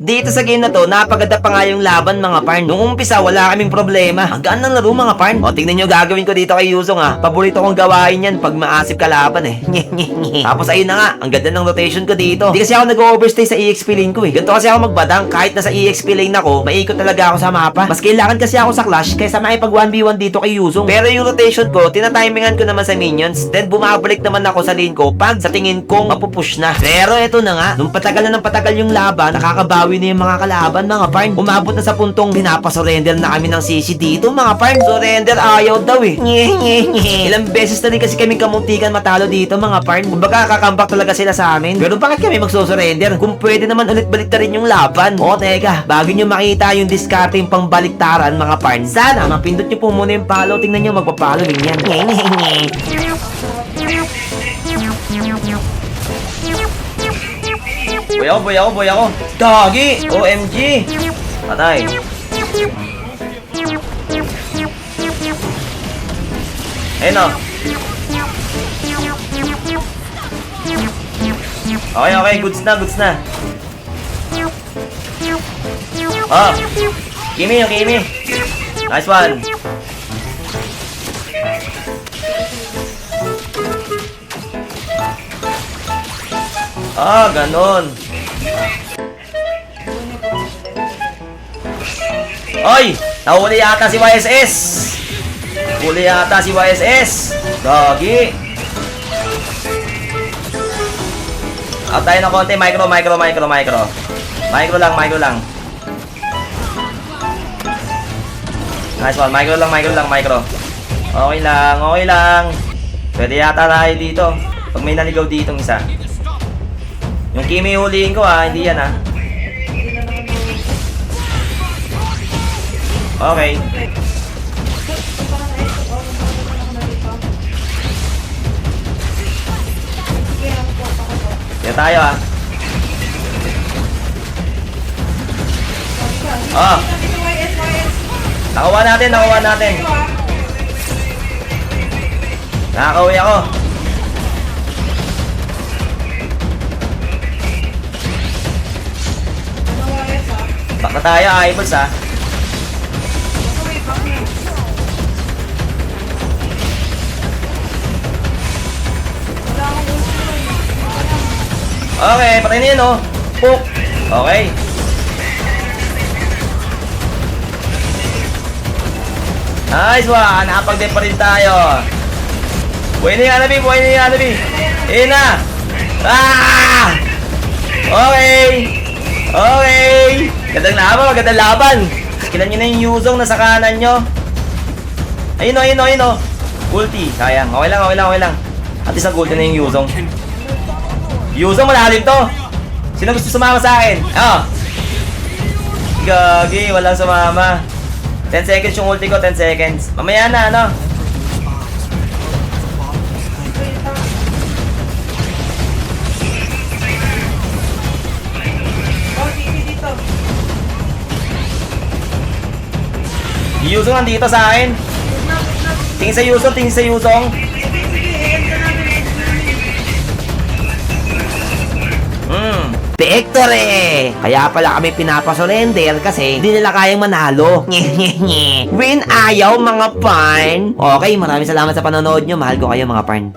Dito sa game na to, napaganda pa nga yung laban mga parn. Nung umpisa, wala kaming problema. Ang gaan ng laro mga parn. O, tingnan nyo gagawin ko dito kay Yusong ha. Paborito kong gawain yan pag maasip kalaban eh. Tapos ayun na nga, ang ganda ng rotation ko dito. Hindi kasi ako nag-overstay sa EXP lane ko eh. Ganito kasi ako magbadang. Kahit nasa EXP lane ako, maikot talaga ako sa mapa. Mas kailangan kasi ako sa Clash kaysa makipag 1v1 dito kay Yusong. Pero yung rotation ko, tinatimingan ko naman sa minions. Then bumabalik naman ako sa lane ko pag sa tingin kong mapupush na. Pero eto na nga, nung patagal na ng patagal yung laban, nakakabawi na yung mga kalaban mga parn. Umabot na sa puntong pinapasurrender na kami ng CC dito mga parn. Surrender ayaw daw eh. Nye, nye, nye. Ilang beses na rin kasi kami kamuntikan matalo dito mga parn. Kumbaga kakambak talaga sila sa amin. Pero bakit kami magsusurrender? Kung pwede naman ulit balik rin yung laban. O teka, bago nyo makita yung diskarte yung pangbaliktaran mga parn. Sana mapindot nyo po muna yung follow. Tingnan nyo magpa-follow rin yan. Nye, nye, nye. Boy ako, boy ako, boy ako. Gagi! OMG! Patay. Ayun o. Okay, okay. Goods na, goods na. Oh. Kimi yung Kimi. Nice one. Ah, ganon. Oy! Nahuli yata si YSS! Huli yata si YSS! Doggy! Out tayo ng konti. Micro, micro, micro, micro. Micro lang, micro lang. Nice one. Micro lang, micro lang, micro. Okay lang, okay lang. Pwede yata tayo dito. Pag may naligaw ditong isa. Kimi huliin ko ah, hindi yan ah. Okay. Yan tayo ah. Ah, nakuha natin, nakuha natin. Nakakauwi ako. Back na tayo, eyeballs ah. Okay, patay na yan oh. Poop. Okay. Nice one. Nakapag-dep pa rin tayo. Buhay na yung Anabi, buhay na yung Anabi. Ayun na. Ah! Okay. Okay. Gandang laban, magandang laban. Kilan nyo na yung Yuzong na sa kanan nyo. Ayun o, ayun o, ayun o. Ulti, sayang. Okay lang, okay lang, okay lang. At isang ulti na yung Yuzong. Yuzong, malalim to. Sino gusto sumama sa akin? Ah. Gagi, walang sumama. 10 seconds yung ulti ko, 10 seconds. Mamaya na, ano? Yusong nandito sa akin. Tingin sa Yusong, tingin sa Yusong. Hmm. Victory! Kaya pala kami pinapasurrender kasi hindi nila kayang manalo. Win ayaw mga parn. Okay, maraming salamat sa panonood nyo. Mahal ko kayo mga parn.